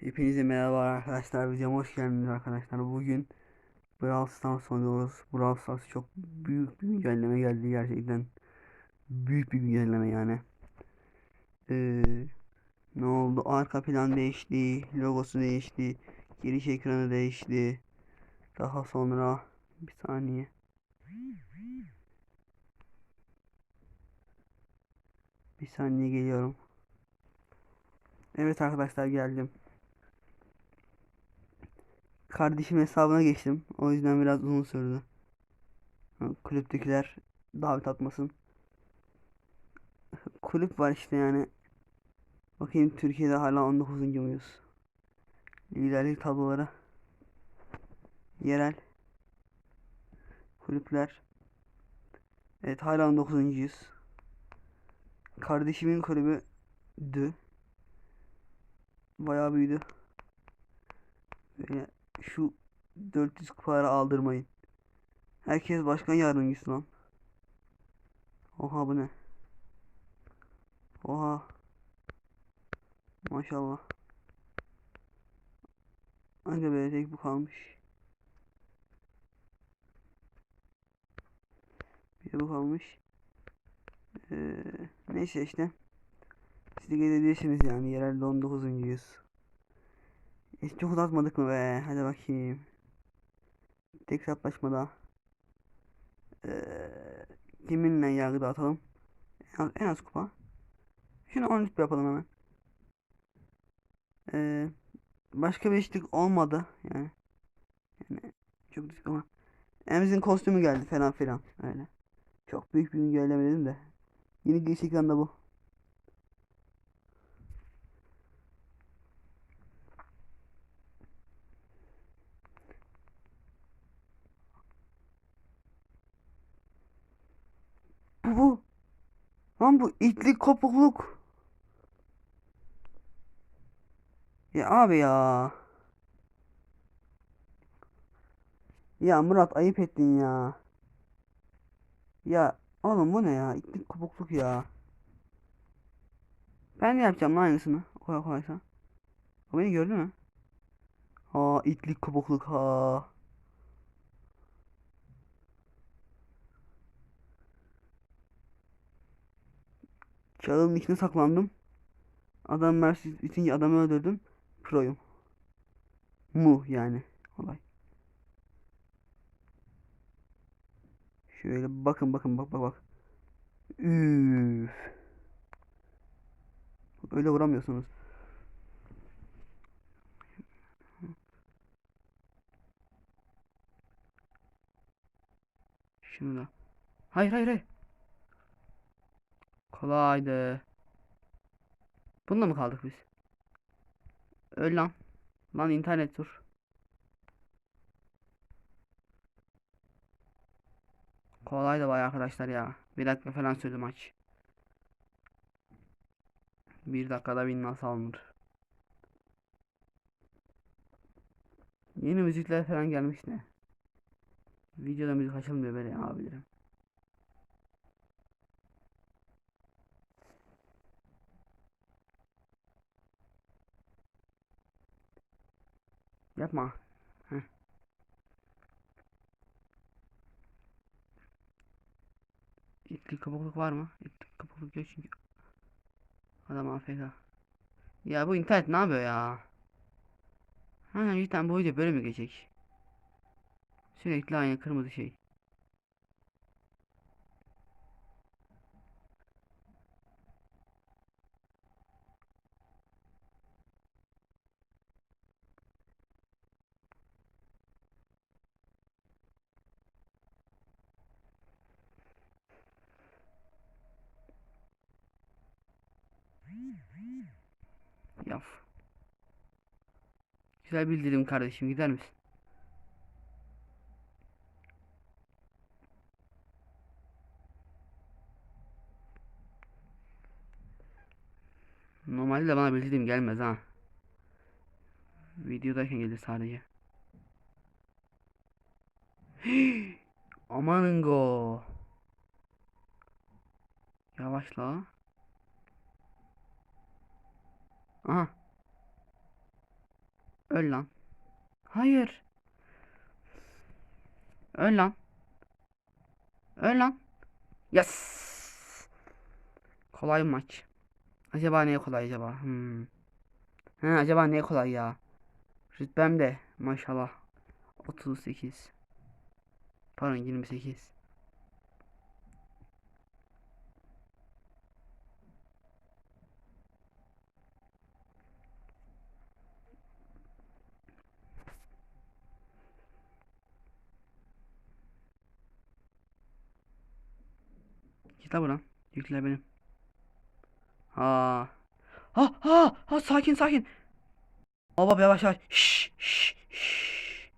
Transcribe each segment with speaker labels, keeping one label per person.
Speaker 1: Hepinize merhaba arkadaşlar. Videoma hoş geldiniz arkadaşlar. Bugün Brawl Stars oynuyoruz. Brawl Stars çok büyük bir güncelleme geldi gerçekten. Büyük bir güncelleme yani. Ee, ne oldu? Arka plan değişti. Logosu değişti. Giriş ekranı değişti. Daha sonra bir saniye. Bir saniye geliyorum. Evet arkadaşlar geldim. Kardeşim hesabına geçtim. O yüzden biraz uzun sürdü. Kulüptekiler davet atmasın. Kulüp var işte yani. Bakayım Türkiye'de hala 19. muyuz? Liderlik tabloları. Yerel. Kulüpler. Evet hala 19.yüz. Kardeşimin kulübü dü. Bayağı büyüdü. Böyle şu 400 kupaları aldırmayın. Herkes başkan yardımcısı lan. Oha bu ne? Oha. Maşallah. Aga be tek bu kalmış. Bir bu kalmış. Ee, neyse işte. Siz de gelebilirsiniz yani. Yerelde 19. yüz. Hiç çok uzatmadık mı be? Hadi bakayım. Tek hesaplaşmada. Ee, kiminle yargı dağıtalım? En az, en az kupa. Şunu 13 yapalım hemen. Ee, başka bir işlik olmadı yani. Yani çok düşük ama. Emzin kostümü geldi falan filan. Öyle. Çok büyük bir güncelleme dedim de. Yeni giriş ekranda. Bu bu. Lan bu itlik kopukluk. Ya abi ya. Ya Murat ayıp ettin ya. Ya oğlum bu ne ya? İtlik kopukluk ya. Ben de yapacağım lan aynısını. Kolay kolaysa. O beni gördü mü? Ha itlik kopukluk ha. Çağının içine saklandım. Adam Mercedes bitince adamı öldürdüm. Pro'yum. Mu yani olay. Şöyle bakın bakın bak bak bak. Üf. Öyle vuramıyorsunuz. Şunu da. Hayır hayır hayır. Kolaydı. Bununla mı kaldık biz? Öl lan. Lan internet dur. Kolay da bayağı arkadaşlar ya. Bir dakika falan sürdü maç. Bir dakikada bin nasıl alınır? Yeni müzikler falan gelmiş ne? Videoda müzik açılmıyor böyle abilerim. Yapma. Heh. İtlik kapaklılık var mı? İtlik kapaklılık yok çünkü. Adam AFK. Ya bu internet ne yapıyor ya? Ha cidden bu video böyle mi geçecek? Sürekli aynı kırmızı şey. Yaf. Güzel bildirim kardeşim gider misin? Normalde de bana bildirim gelmez ha. Videodayken gelir sadece. Amanın go. Yavaşla. Aha. Öl lan. Hayır. Öl lan. Öl lan. Yes. Kolay maç. Acaba neye kolay acaba? Hmm. Ha, acaba neye kolay ya? Rütbem de maşallah. 38. Pardon 28. Lan buradan. Yükle benim. Ha. Ha ha ha sakin sakin. Baba yavaş yavaş. Şş, şş, şş.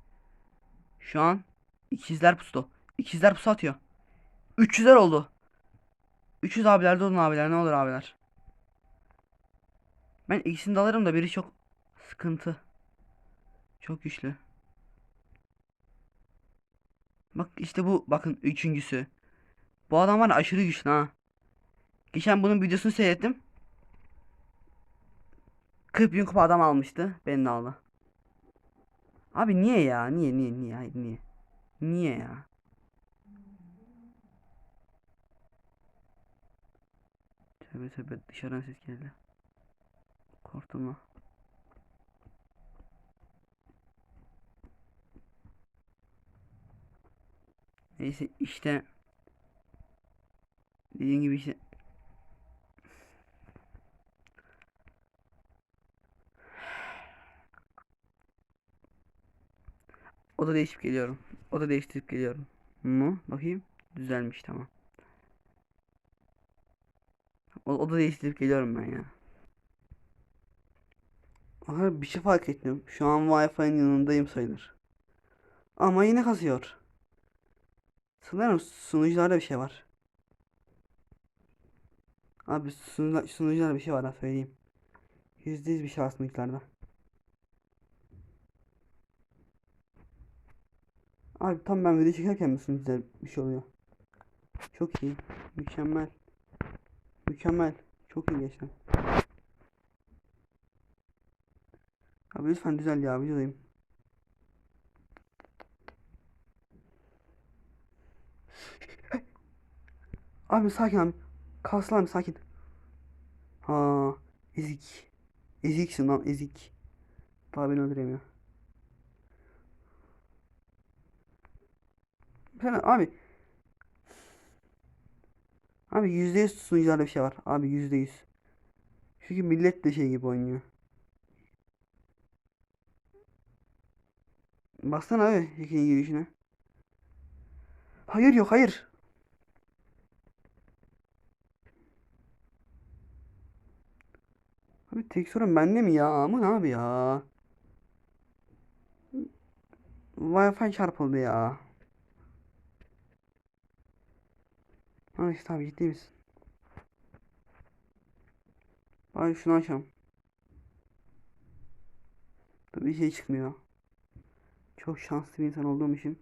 Speaker 1: Şu an ikizler pustu. İkizler pusu atıyor. 300'ler oldu. 300 abiler de olun abiler ne olur abiler. Ben ikisini de alırım da biri çok sıkıntı. Çok güçlü. Bak işte bu bakın üçüncüsü. Bu adam var aşırı güçlü ha. Geçen bunun videosunu seyrettim. 40 bin kupa adam almıştı. Beni de aldı. Abi niye ya? Niye niye niye? Niye? Niye ya? Tövbe tövbe dışarıdan ses geldi. Korktum lan. Neyse işte dediğim gibi işte Oda değişip geliyorum. Oda değiştirip geliyorum. Mu? Bakayım. Düzelmiş tamam. O oda değiştirip geliyorum ben ya. Aha bir şey fark ettim. Şu an Wi-Fi'nin yanındayım sayılır. Ama yine kasıyor. Sanırım sunucularda bir şey var. Abi sunucular, bir şey var ha söyleyeyim. Yüzde yüz bir şey var sunucularda. Abi tam ben video çekerken mi sunucuda bir şey oluyor? Çok iyi. Mükemmel. Mükemmel. Çok iyi geçti. Abi lütfen düzel ya videodayım. Abi sakin abi. Kalsın sakin. Ha, ezik. Eziksin lan ezik. Daha beni öldüremiyor. Sen abi. Abi yüzde yüz sunucularda bir şey var. Abi yüzde yüz. Çünkü millet de şey gibi oynuyor. Baksana abi Jack'in girişine. Hayır yok hayır. Abi tek sorun bende mi ya? Aman abi ya. Wi-Fi çarpıldı ya. Ha işte abi ciddi misin? Ay şunu açalım. Tabii bir şey çıkmıyor. Çok şanslı bir insan olduğum için.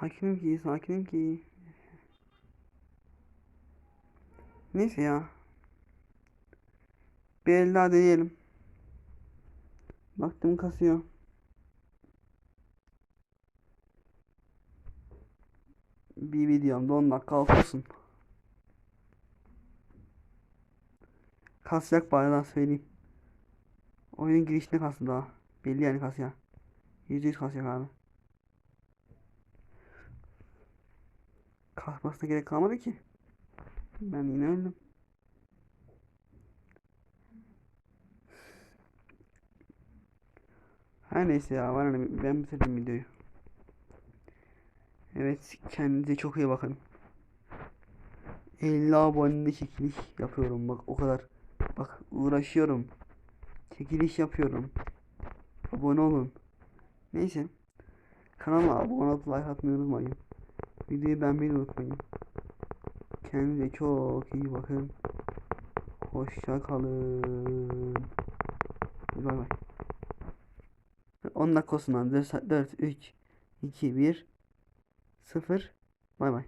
Speaker 1: Sakinim ki, sakinim ki. Neyse ya. Bir el daha deneyelim. Baktım kasıyor. Bir videomda 10 dakika olsun. Kasacak bari daha söyleyeyim. Oyunun girişinde kastı daha. Belli yani kasıyor. %100 kasacak abi. Kasmasına gerek kalmadı ki. Ben yine öldüm. Her neyse ya var ben bitirdim videoyu. Evet kendinize çok iyi bakın. 50 abonede çekiliş yapıyorum bak o kadar. Bak uğraşıyorum. Çekiliş yapıyorum. Abone olun. Neyse. Kanalıma abone olup like atmayı unutmayın. Videoyu beğenmeyi unutmayın. Kendinize çok iyi bakın. Hoşça kalın. Bay bay. 10 dakika olsun lan. 4, 4, 3, 2, 1, 0. Bay bay.